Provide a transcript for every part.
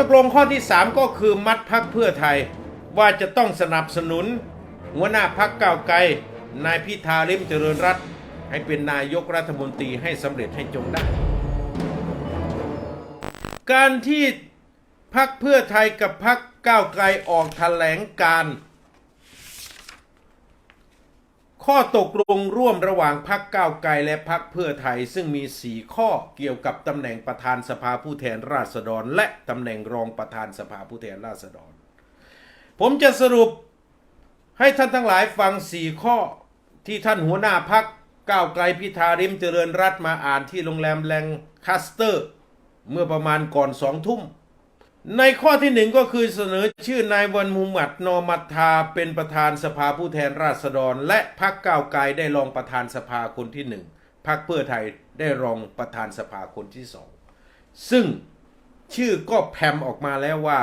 ตกลงข้อที่ 3 ก็คือมัดพักเพื่อไทย ว่าจะต้องสนับสนุน หัวหน้าพักก้าวไกลนายพิธาลิมเจริญรัตน์ให้เป็นนายกรัฐมนตรีให้สำเร็จให้จงได้ การที่พักเพื่อไทยกับพักก้าวไกลออกแถลงการ ข้อตกลงร่วมระหว่างพักก้าวไกลและพักเพื่อไทย ซึ่งมี4ข้อเกี่ยวกับตำแหน่งประธานสภาผู้แทนราษฎร และตำแหน่งรองประธานสภาผู้แทนราษฎร ผมจะสรุปให้ท่านทั้งหลายฟัง4ข้อที่ท่านหัวหน้าพักก้าวไกลพิธาริมเจริญรัตมาอ่านที่โรงแรมแลงคาสเตอร์ เมื่อประมาณก่อนสองทุ่ม ในข้อที่หนึ่งก็คือเสนอชื่อนายวันมุมหมัดนอมัตทาเป็นประธานสภาผู้แทนราษฎร และพักก้าวไกลได้รองประธานสภาคนที่หนึ่งพักเพื่อไทยได้รองประธานสภาคนที่สองซึ่งชื่อก็แพมออกมาแล้วว่า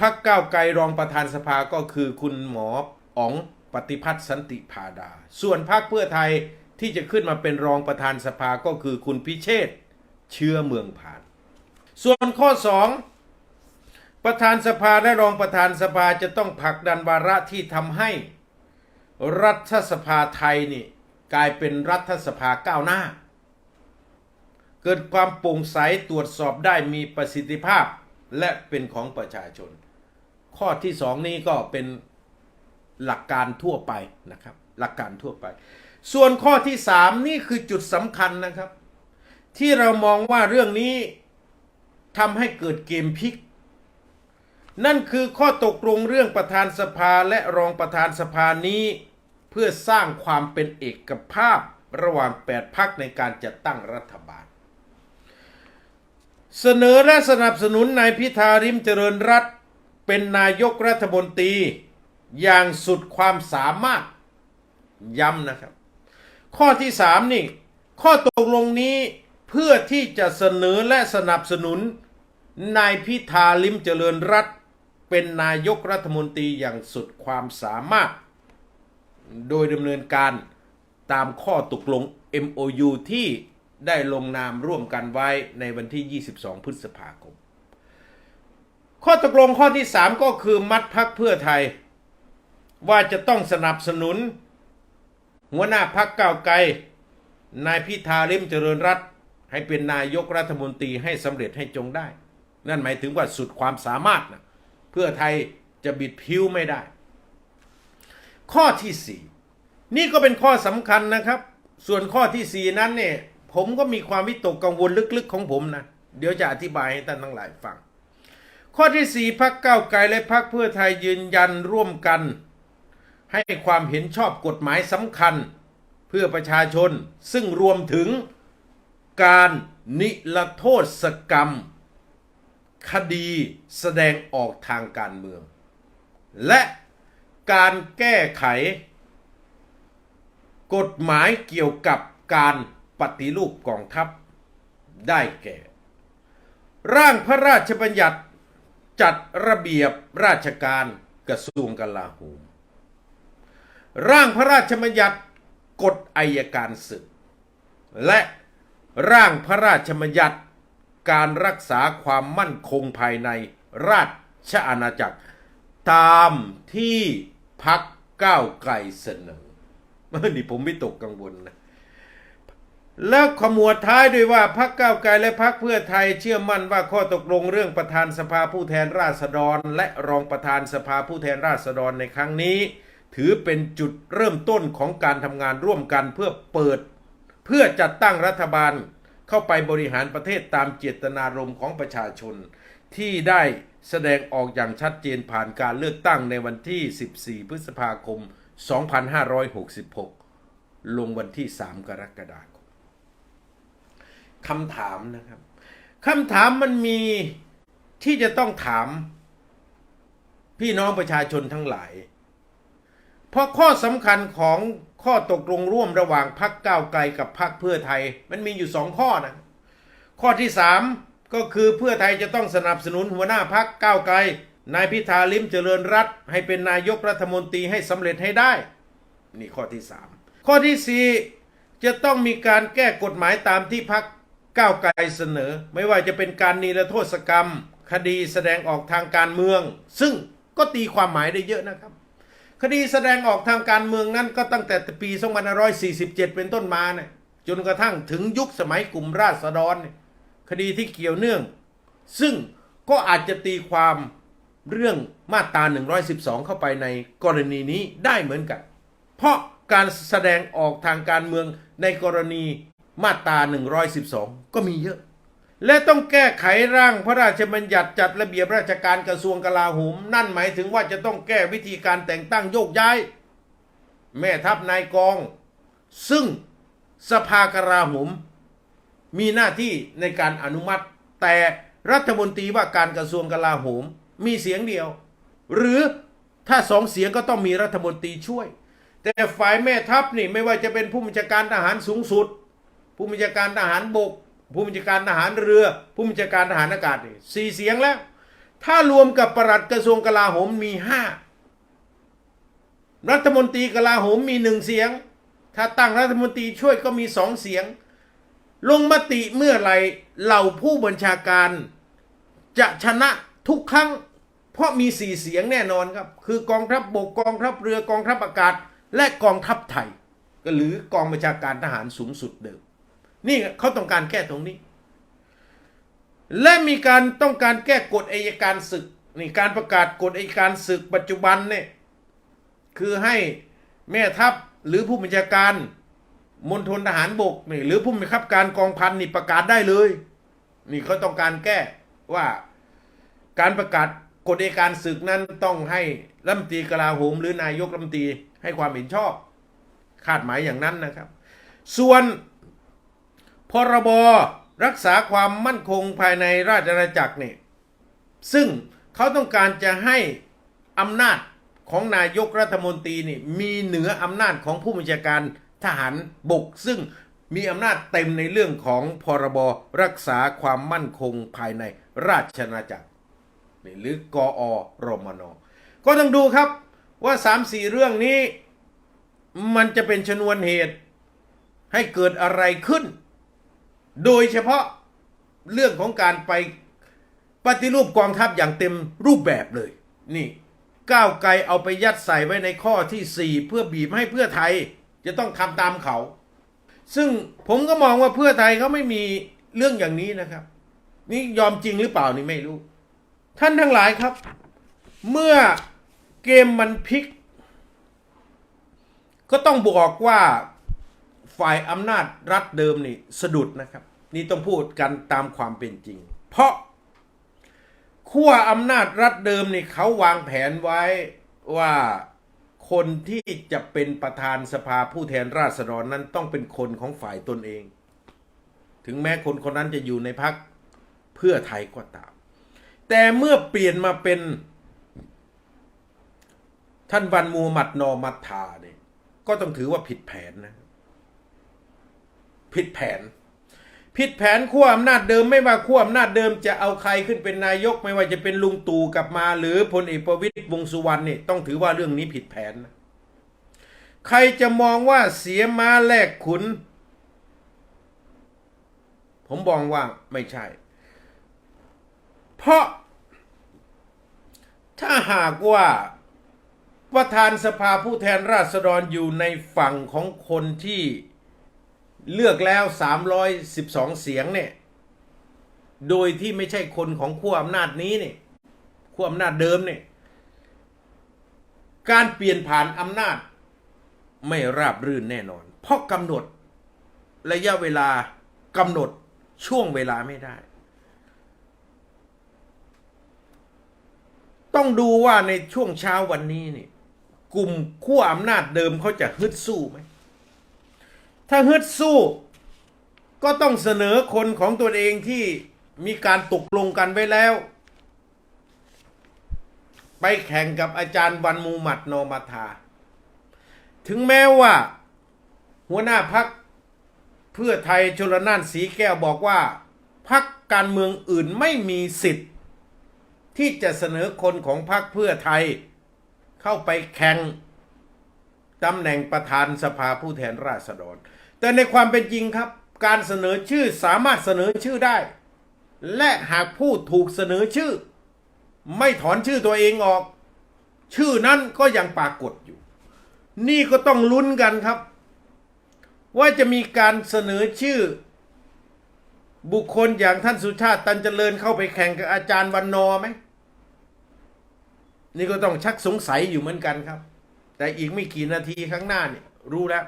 พักก้าวไกลรองประธานสภาก็คือคุณหมออ๋องปฏิพัฒน์สันติพาดา ส่วนพักเพื่อไทยที่จะขึ้นมาเป็นรองประธานสภาก็คือคุณพิเชษเชื้อเมืองผ่าน ส่วนข้อสอง ประธานสภาและรองประธานสภาจะต้องผลักดันวาระที่ทำให้ รัฐสภาไทยนี่กลายเป็นรัฐสภาก้าวหน้า เกิดความโปร่งใสตรวจสอบได้มีประสิทธิภาพและเป็นของประชาชน ข้อที่สองนี้ก็เป็นหลักการทั่วไปนะครับ หลักการทั่วไป ส่วนข้อที่สามนี่คือจุดสำคัญนะครับ ที่เรามองว่าเรื่องนี้ทำให้เกิดเกมพลิก นั่นคือข้อตกลงเรื่องประธานสภาและรองประธานสภานี้ เพื่อสร้างความเป็นเอกภาพระหว่าง 8พักในการจัดตั้งรัฐบาล เสนอและสนับสนุนนายพิธาริมเจริญรัตเป็นนายกรัฐมนตรีอย่างสุดความสามารถย้ำนะครับ ข้อที่สามนี่ ข้อตกลงนี้เพื่อที่จะเสนอและสนับสนุนนายพิธาลิมเจริญรัต เป็นนายกรัฐมนตรีอย่างสุดความสามารถ โดยดำเนินการตามข้อตกลง MOU ที่ได้ลงนามร่วมกันไว้ในวันที่ 22 พฤษภาคม ข้อตกลงข้อที่ 3 ก็คือมัดพักเพื่อไทย ว่าจะต้องสนับสนุน หัวหน้าพักเก้าวไกล นายพิธาลิมเจริญรัตให้เป็นนายกรัฐมนตรีให้สำเร็จให้จงได้ นั่นหมายถึงว่าสุดความสามารถนะ เพื่อไทยจะบิดผิวไม่ได้ ข้อที่สี่นี่ก็เป็นข้อสำคัญนะครับ ส่วนข้อที่สี่นั้นเนี่ย ผมก็มีความวิตกกังวลลึกๆของผมนะ เดี๋ยวจะอธิบายให้ท่านทั้งหลายฟัง ข้อที่สี่พักเก้าไกลและพักเพื่อไทยยืนยันร่วมกัน ให้ความเห็นชอบกฎหมายสำคัญ เพื่อประชาชนซึ่งรวมถึงการนิรโทษกรรม คดีแสดงออกทางการเมือง และการแก้ไข กฎหมายเกี่ยวกับการปฏิรูปกองทัพได้แก่ ร่างพระราชบัญญัติจัดระเบียบราชการกระทรวงกลาโหม ร่างพระราชบัญญัติกฎอายการศึก และร่างพระราชบัญญัติ การรักษาความมั่นคงภายในราชอาณาจักร ตามที่พักก้าวไกลเสนอนี่ผมไม่ตกกังวลนะแล้วขมวดท้ายด้วยว่าพักก้าวไกลและพักเพื่อไทยเชื่อมั่นว่าข้อตกลงเรื่องประธานสภาผู้แทนราษฎร และรองประธานสภาผู้แทนราษฎรในครั้งนี้ ถือเป็นจุดเริ่มต้นของการทำงานร่วมกันเพื่อเปิด เพื่อจัดตั้งรัฐบาล เข้าไปบริหารประเทศตามเจตนารมณ์ของประชาชน ที่ได้แสดงออกอย่างชัดเจนผ่านการเลือกตั้งในวันที่ 14 พฤษภาคม 2566 ลงวันที่ 3 กรกฎาคมคำถามนะครับคำถามมันมีที่จะต้องถาม พี่น้องประชาชนทั้งหลาย เพราะข้อสำคัญของข้อตกลงร่วมระหว่างพักก้าวไกลกับพักเพื่อไทย มันมีอยู่สองข้อนะ ข้อที่สามก็คือเพื่อไทยจะต้องสนับสนุนหัวหน้าพักก้าวไกล นายพิธาลิมเจริญรัตให้เป็นนายกรัฐมนตรีให้สำเร็จให้ได้ นี่ข้อที่สามข้อที่สี่จะต้องมีการแก้กฎหมายตามที่พักก้าวไกลเสนอ ไม่ว่าจะเป็นการนิรโทษกรรม คดีแสดงออกทางการเมือง ซึ่งก็ตีความหมายได้เยอะนะครับ คดีแสดงออกทางการเมืองนั้นก็ตั้งแต่ปี2547 เป็นต้นมาเนี่ยจนกระทั่งถึงยุคสมัยกลุ่มราษฎรเนี่ยคดีที่เกี่ยวเนื่อง ซึ่งก็อาจจะตีความเรื่องมาตรา 112 เข้าไปในกรณีนี้ได้เหมือนกัน เพราะการแสดงออกทางการเมืองในกรณีมาตรา 112 ก็มีเยอะ และต้องแก้ไขร่างพระราชบัญญัติจัดระเบียบราชการกระทรวงกลาโหม นั่นหมายถึงว่าจะต้องแก้วิธีการแต่งตั้งโยกย้าย แม่ทัพนายกอง ซึ่งสภากลาโหม มีหน้าที่ในการอนุมัติ แต่รัฐมนตรีว่าการกระทรวงกลาโหม มีเสียงเดียว หรือถ้าสองเสียงก็ต้องมีรัฐมนตรีช่วย แต่ฝ่ายแม่ทัพนี่ไม่ว่าจะเป็นผู้บัญชาการทหารสูงสุด ผู้บัญชาการทหารบก ผู้บัญชาการทหารเรือ ผู้บัญชาการทหารอากาศดีสี่เสียงแล้ว ถ้ารวมกับประหลัดกระทรวงกลาโหมมีห้ารัฐมนตรีกลาโหมมีหนึ่งเสียง ถ้าตั้งรัฐมนตรีช่วยก็มีสองเสียง ลงมติเมื่อไหรเหล่าผู้บัญชาการจะชนะทุกครั้ง เพราะมีสี่เสียงแน่นอนครับ คือกองทัพบบกกองทัพเรือกองทัพอากาศ และกองทัพไทย ก็หรือกองบัญชาการทหารสูงสุดเดิม นี่เขาต้องการแก้ตรงนี้ และมีการต้องการแก้กฎอัยการศึกนี่การประกาศกฎอัยการศึกปัจจุบันเนี่ยคือให้แม่ทัพหรือผู้บัญชาการมณฑลทหารบกนี่หรือผู้บังคับการกองพันนี่ประกาศได้เลย นี่เขาต้องการแก้ว่าการประกาศกฎอัยการศึกนั้นต้องให้รัฐมนตรีกลาโหมหรือนายกรัฐมนตรีให้ความเห็นชอบ คาดหมายอย่างนั้นนะครับ ส่วน พรบรักษาความมั่นคงภายในราชอาณาจักรเนี่ยซึ่งเขาต้องการจะให้อำนาจของนายกรัฐมนตรีนี่มีเหนืออำนาจของผู้บัญชาการทหารบก ซึ่งมีอำนาจเต็มในเรื่องของพรบรักษาความมั่นคงภายในราชอาณาจักรนี่หรือกอรมนก็ต้องดูครับว่าสามสี่เรื่องนี้ มันจะเป็นชนวนเหตุให้เกิดอะไรขึ้น โดยเฉพาะเรื่องของการไปปฏิรูปกองทัพอย่างเต็มรูปแบบเลย นี่ก้าวไกลเอาไปยัดใส่ไว้ในข้อที่ 4 เพื่อบีบให้เพื่อไทยจะต้องทำตามเขา ซึ่งผมก็มองว่าเพื่อไทยเขาไม่มีเรื่องอย่างนี้นะครับ นี่ยอมจริงหรือเปล่านี่ไม่รู้ ท่านทั้งหลายครับ เมื่อเกมมันพลิก ก็ต้องบอกว่า ฝ่ายอำนาจรัฐเดิมนี่สะดุดนะครับ นี่ต้องพูดกันตามความเป็นจริง เพราะขั้วอำนาจรัฐเดิมนี่เขาวางแผนไว้ว่าคนที่จะเป็นประธานสภาผู้แทนราษฎรนั้นต้องเป็นคนของฝ่ายตนเอง ถึงแม้คนคนนั้นจะอยู่ในพักเพื่อไทยก็ตาม แต่เมื่อเปลี่ยนมาเป็น ท่านวันมูฮัมหมัดนอมัตทาเนี่ยก็ต้องถือว่าผิดแผนนะ ผิดแผน ผิดแผนขั้วอำนาจเดิมไม่ว่าขั้วอำนาจเดิมจะเอาใครขึ้นเป็นนายก ไม่ว่าจะเป็นลุงตู่กลับมา หรือพลเอกประวิตยวงสุวรรณเนี่ยต้องถือว่าเรื่องนี้ผิดแผนนะใครจะมองว่าเสียม้าแลกขุน ผมมองว่าไม่ใช่ เพราะ ถ้าหากว่าประธานสภาผู้แทนราษฎรอยู่ในฝั่งของคนที่ เลือกแล้ว 312 เสียงเนี่ย โดยที่ไม่ใช่คนของขั้วอำนาจนี้เนี่ยขั้วอำนาจเดิมเนี่ย การเปลี่ยนผ่านอำนาจไม่ราบรื่นแน่นอน เพราะกำหนดระยะเวลากำหนดช่วงเวลาไม่ได้ ต้องดูว่าในช่วงเช้าวันนี้นี่กลุ่มขั้วอำนาจเดิมเขาจะฮึดสู้ไหม ถ้าฮึดสู้ ก็ต้องเสนอคนของตัวเองที่มีการตกลงกันไว้แล้ว ไปแข่งกับอาจารย์วันมูหมัดนอมาทาถึงแม้ว่า หัวหน้าพักเพื่อไทยชลนานสีแก้วบอกว่าพักการเมืองอื่นไม่มีสิทธิ์ ที่จะเสนอคนของพรรคเพื่อไทย เข้าไปแข่งตำแหน่งประธานสภาผู้แทนราษฎร แต่ในความเป็นจริงครับ การเสนอชื่อสามารถเสนอชื่อได้ และหากผู้ถูกเสนอชื่อ ไม่ถอนชื่อตัวเองออก ชื่อนั้นก็ยังปรากฏอยู่ นี่ก็ต้องลุ้นกันครับ ว่าจะมีการเสนอชื่อ บุคคลอย่างท่านสุชาติตันเจริญเข้าไปแข่งกับอาจารย์วันนอไหมนี่ก็ต้องชักสงสัยอยู่เหมือนกันครับ แต่อีกไม่กี่นาทีข้างหน้าเนี่ยรู้แล้ว